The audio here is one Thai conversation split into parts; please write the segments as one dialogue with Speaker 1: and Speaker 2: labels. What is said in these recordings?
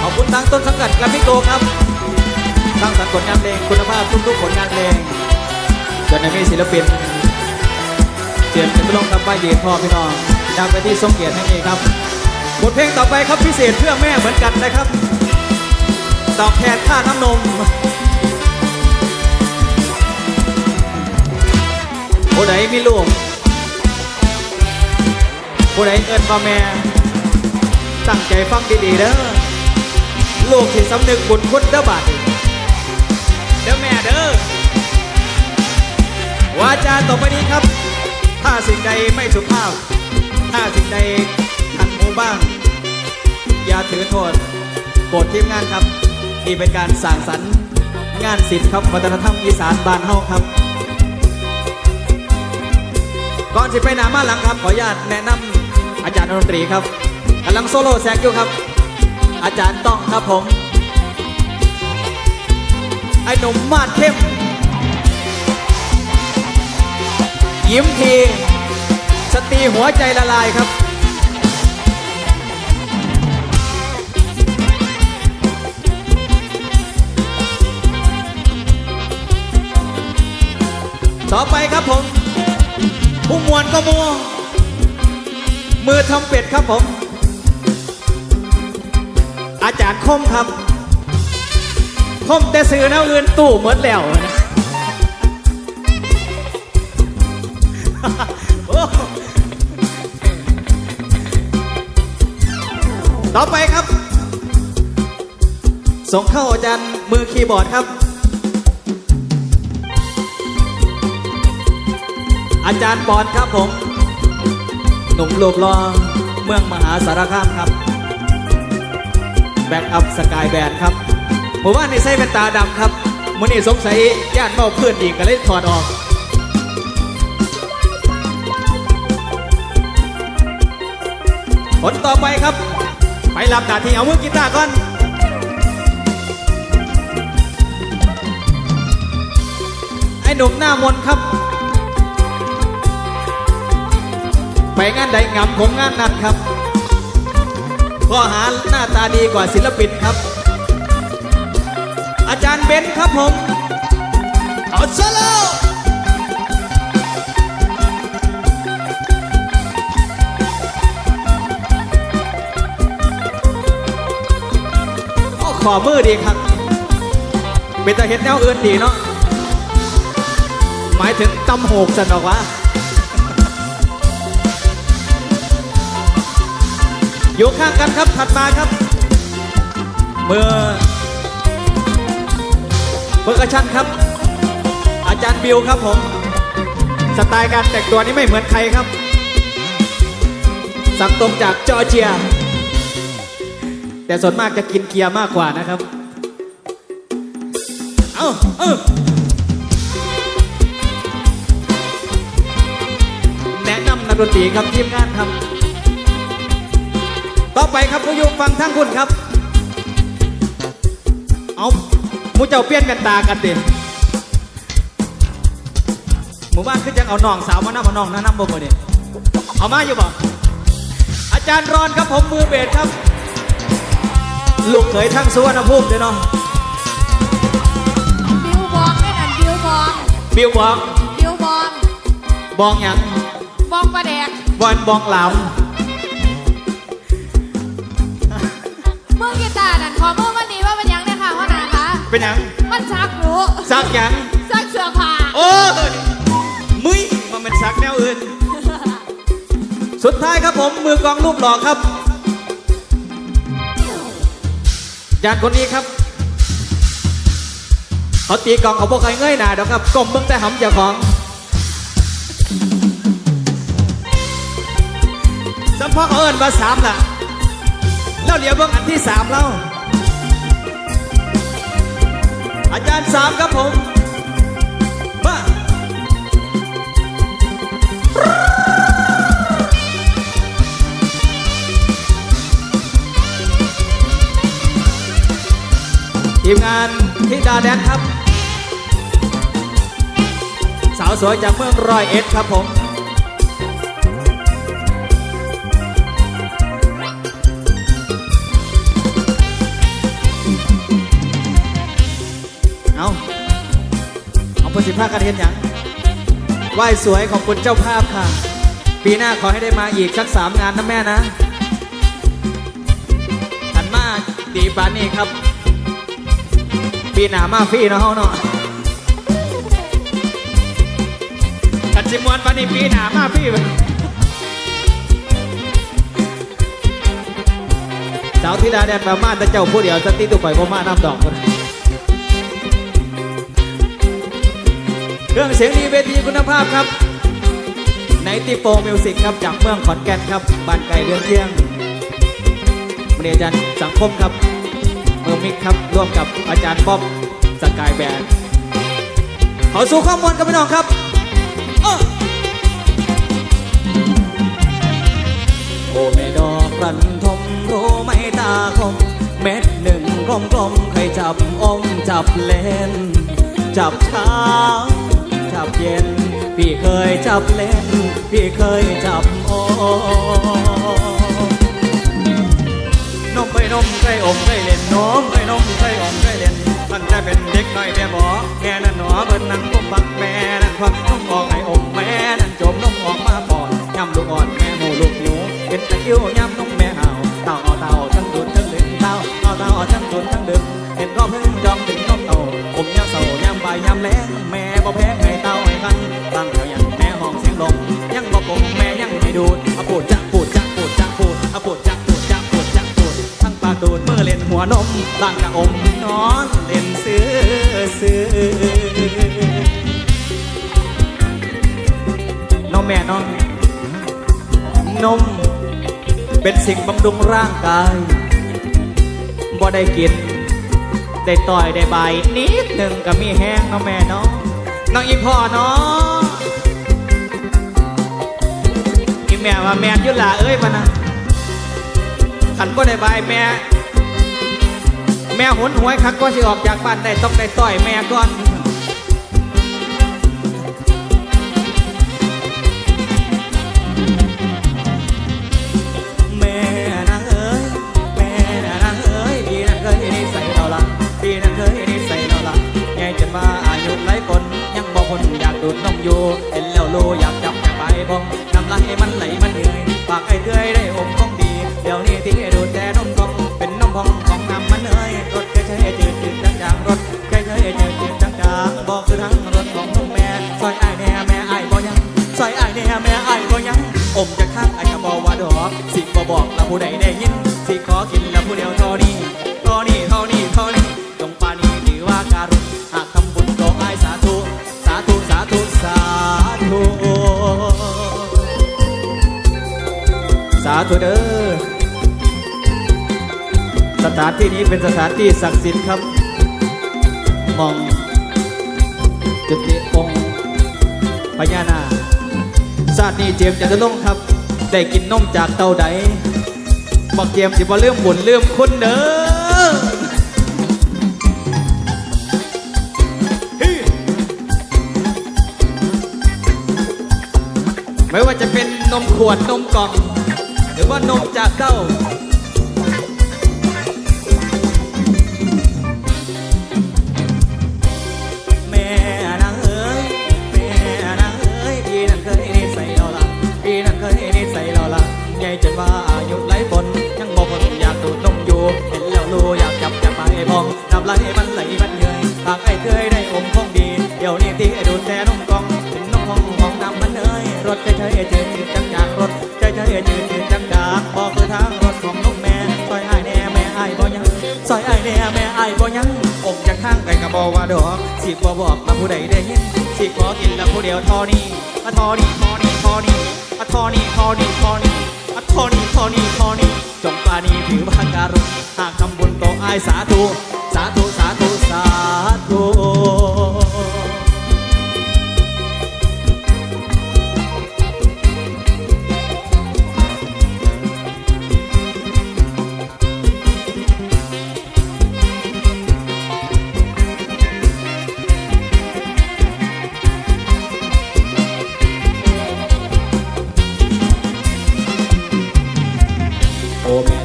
Speaker 1: ขอบคุณทางต้นสังกัดแกรมมี่โกครับสร้างสรรค์ผลงานเพลงคุณภาพทุกๆผลงานเพลงจนในมีศิลปินเสียงจะต้องทำป้ายยืนพ่อพี่น้องจากไปที่ทรงเกียรติแห่งนี้ครับบทเพลงต่อไปครับพิเศษเพื่อแม่เหมือนกันนะครับตอบแทนค่าน้ำนมผู้ใดมีลูกผู้ใดเอินพ่อแม่ตั้งใจฟังดีๆเด้อ ลูกที่สำนึกบุญคุณเด้อบาดีเด้อแม่เด้อวาจาต่อไปนี้ครับ ถ้าสิ่งใดไม่สุภาพ ถ้าสิ่งใดขัดหมูบ้าง อย่าถือโทษโกรธทีมงานครับ นี่เป็นการสร้างสรรค์งานศิลป์ครับวัฒนธรรมอีสานบ้านเฮาครับ ก่อนสิไปหนามาหลังครับ ขออนุญาตแนะนำอาจารย์ดนตรีครับกำลังโซโล่แซกอยู่ครับ อาจารย์ต้องครับผม ไอ้หนุ่มมาดเข้ม ยิ้มทีสตีหัวใจละลายครับต่อไปครับผม ผู้มวลก็มัวมือทำเป็ดครับผม อาจารย์คมครับ คมแต่ซื้อแนวอื่นตู้หมดแล้วนะต่อไปครับ ส่งเข้าอาจารย์มือคีย์บอร์ดครับ อาจารย์ปอนครับผม หนุ่มรูปรอเมืองมหาสารคามครับ แบ็กอัพสกายแบนครับผมว่าในใส่เป็นตาดำครับมื่อนี้สงสัยญาติเมาเพื่อนอีกก็เลยถอดออกผลต่อไปครับ ไปรับหน้าที่เอามือกีตาร์ก่อนไอ้หนุ่มหน้ามนครับ ไปงานใดงำผมงานนั้นครับ ข้อหาหน้าตาดีกว่าศิลปินครับ อาจารย์เบนซ์ครับผม เอาซะแล้วขอมือดีครับ เป็นตาเห็นแนวอื่นดีเนาะ หมายถึงตำโหกสันดอกวะ อยู่ข้างกันครับถัดมาครับเมื่อเมื่อกระชันครับ อาจารย์บิวครับผม สไตล์การแต่งตัวนี้ไม่เหมือนใครครับ สั่งตรงจากจอร์เจีย แต่ส่วนมากจะกินเกียร์มากกว่านะครับ เอาเออแนะนำนักดนตรีครับทีมงานครับ ต่อไปครับผู้อยุฟังทั้งคุณครับ เอาหมูเจ้าเปี้ยนกันตากันเด่นหมู่บ้านคือจังเอาน้องสาวมานั่งมาน้องนั่งนั่งบ่บ่เนี่ยเอามาอยู่บ่อาจารย์รอนครับผมมือเบสครับ ลูกเขยทั้งสุวรรณภูมิเด้อเนาะ
Speaker 2: บิวบองไม่นั่นบิวบอง
Speaker 1: บิวบอก
Speaker 2: บิวบอง
Speaker 1: บองหยัง
Speaker 2: บองประแดก
Speaker 1: บอลบองหลาม
Speaker 2: มือกีตาร์นั่นขอมือวันนี้ว่ามันยังเนี่ยค่ะพ่อนาคะ
Speaker 1: เป็นหยัง
Speaker 2: มันชักรู้
Speaker 1: ซักหยัง
Speaker 2: ซักเสื้อผ้า
Speaker 1: โอ้ยมุ้ยมันเป็นซักแนวอื่น สุดท้ายครับผมมือกองรูปหล่อครับยานคนนี้ครับเขาตีกองเขาบอกใครเงยหน้าเดี๋ยวครับก้มเบิ้งแต่หำเจ้าของสัมพอเขาเอิญมาสามล่ะ แล้วเหลียวเบิ้งอันที่สามแล้ว อาจารย์สามครับผมมาทีมงานทิดาแดนครับ สาวสวยจากเมืองร้อยเอ็ดครับผม ว่าสิภาคกันเห็นหยังไหว้สวยขอบคุณเจ้าภาพค่ะ ปีหน้าขอให้ได้มาอีกสักสามงานนะแม่นะหันมาดีปานนี้ครับ ปีหน้ามาฟรีเนาะเฮาเนาะกันจิมวนปานนี้ปีหน้ามาฟรีเว้ยสาวธิดาแดนประมาณแต่เจ้าผู้เดียวสติตุไปบ่มาน้ำดอกคน เครื่องเสียงดีเวทีคุณภาพครับในติโฟมิวสิกครับจากเมืองขอนแก่นครับบ้านไก่เรือนเที่ยงเรียนอาจารย์สังคมครับเมืองมิกครับร่วมกับอาจารย์ป๊อบสกายแบนด์ขาสู่ข้อมูลกับพี่น้องครับอโอ้แม่ดอกรันทมรู้ไหมตาคมเม็ดหนึ่งกลมกลมใครจับอมจับเล่นจับเช้า จับเย็น พี่เคยจับเล่น พี่เคยจับโอนมไปนมเคยอมเคยเล่นนมไปนมเคยอมเคยเล่นตั้งแต่เป็นเด็กน้อยแม่บอกแม่นั่นหนอเบิ่นนั่งก้มบักแม่นั่นควักนมออกให้อมแม่นั่นจมนมออกมาปอดย้ำลูกอ่อนแม่หูลูกหิวเป็นตะกิ้วย้ำนมแม่ห่าวเต่าเต่าทั้งดุดทั้งเดึงเต่าเอาเต่าทั้งดุดทั้งดึง เห็นก็เพิ่งจอมถึงนมเต่าผมยามเสาร์ยามบ่ายยามแลงแม่บ่แพ้ให้เต่าให้คันตั้งแถวย่างแม่ห้องเสียงลมยังบ่ปงแม่ยังไม่ดูดอาปูดจะปูดจะปูดจะปูดอาปูดจะปูดจะปูดจะปูดทั้งปากดูดเมื่อเล่นหัวนมร่างกะอมนอนเล่นซื้อซื้อนมแม่น้อนนมเป็นสิ่งบำรุงร่างกายบ่ได้กิน ได้ต่อยได้ใบายนิดหนึ่งก็มีแห้งเนาะแม่เนาะน้องอีพ่อเนาะอีแม่ว่าแม่นยุลาเอ้ยมานะขันบ่ได้ใบายแม่ แม่หุนหวยคักก็สิออกจากบ้านได้ต้องได้ต่อยแม่ก่อน อยู่เห็นแล้วโลอยากจับอยากไปบองน้ำลายมันไหลมันเหนื่อยปากไอ้เตื้อยได้อมของดี เดี๋ยวนี้ที่ดูแต่นมกองเป็นนมพองของน้ำมันเหนื่อยรถเคยเคยจืดจืดจางจางรถเคยเคยจืดจืดจางจางบอกคือทั้งรถของนมแม่ซอยไอ้แน่แม่ไอ้ายบ่ยังซอยไอ้แน่แม่ไอ้ายบ่ยังอมจากข้างไอ้กระบอกว่าดอกสิบ่บอกแล้วผู้ใดได้ยินสิขอกิน สาธุเด้อสถานที่นี้เป็นสถานที่ศักดิ์สิทธิ์ครับ มอง จุติองค์พญานาคชาตินี้เจมส์จะลงครับ ได้กินนมจากเต้าใดบอกเจมสิบ่ลืมบุญลืมคุณเด้อไม่ว่าจะเป็นนมขวดนมกล่อง หรือว่านมจากเต้าแม่นา ยังอมจากข้างไก่กระบอกว่าดอกสิบ่บอกมาผู้ใดได้ยินสิขอกินแล้วผู้เดียวทอนี่อะทอนี่ทอนี่ทอนี่อะทอนี่ทอนี่ทอนี่อะทอนี่ทอนี่ทอนี่จงปานีถือว่าการุณหากทำบุญก็อายสาธุ สาธุ สาธุ สาธุ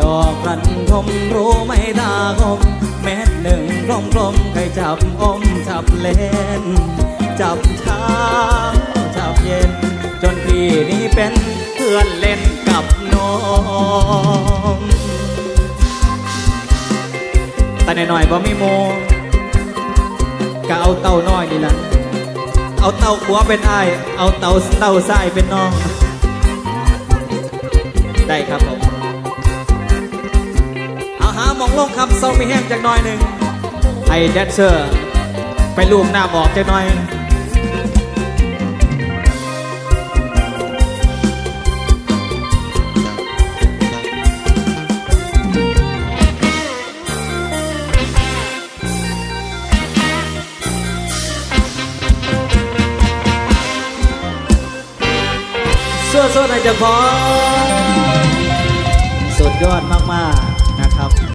Speaker 1: ดอกรันทมรู้ไหมตาคมเม็ดหนึ่งกลมกลมใครจับอมจับเล่น จับเช้าจับเย็น จนพี่นี้เป็นเพื่อนเล่นกับน้องแต่หน่อยๆบ่มีโมก็เอาเต่าน้อยนี่ละเอาเต่าขัวเป็นไอเอาเต่าเต่าซ้เป็นน้อง ได้ครับผม มองลงครับเซาไมีแห้งจากน้อยหนึ่งให้แดนเซอร์ ไปลูบหน้าบอกจากน้อยสู้ๆหน่อยเจะพอสุดยอดมาก ๆ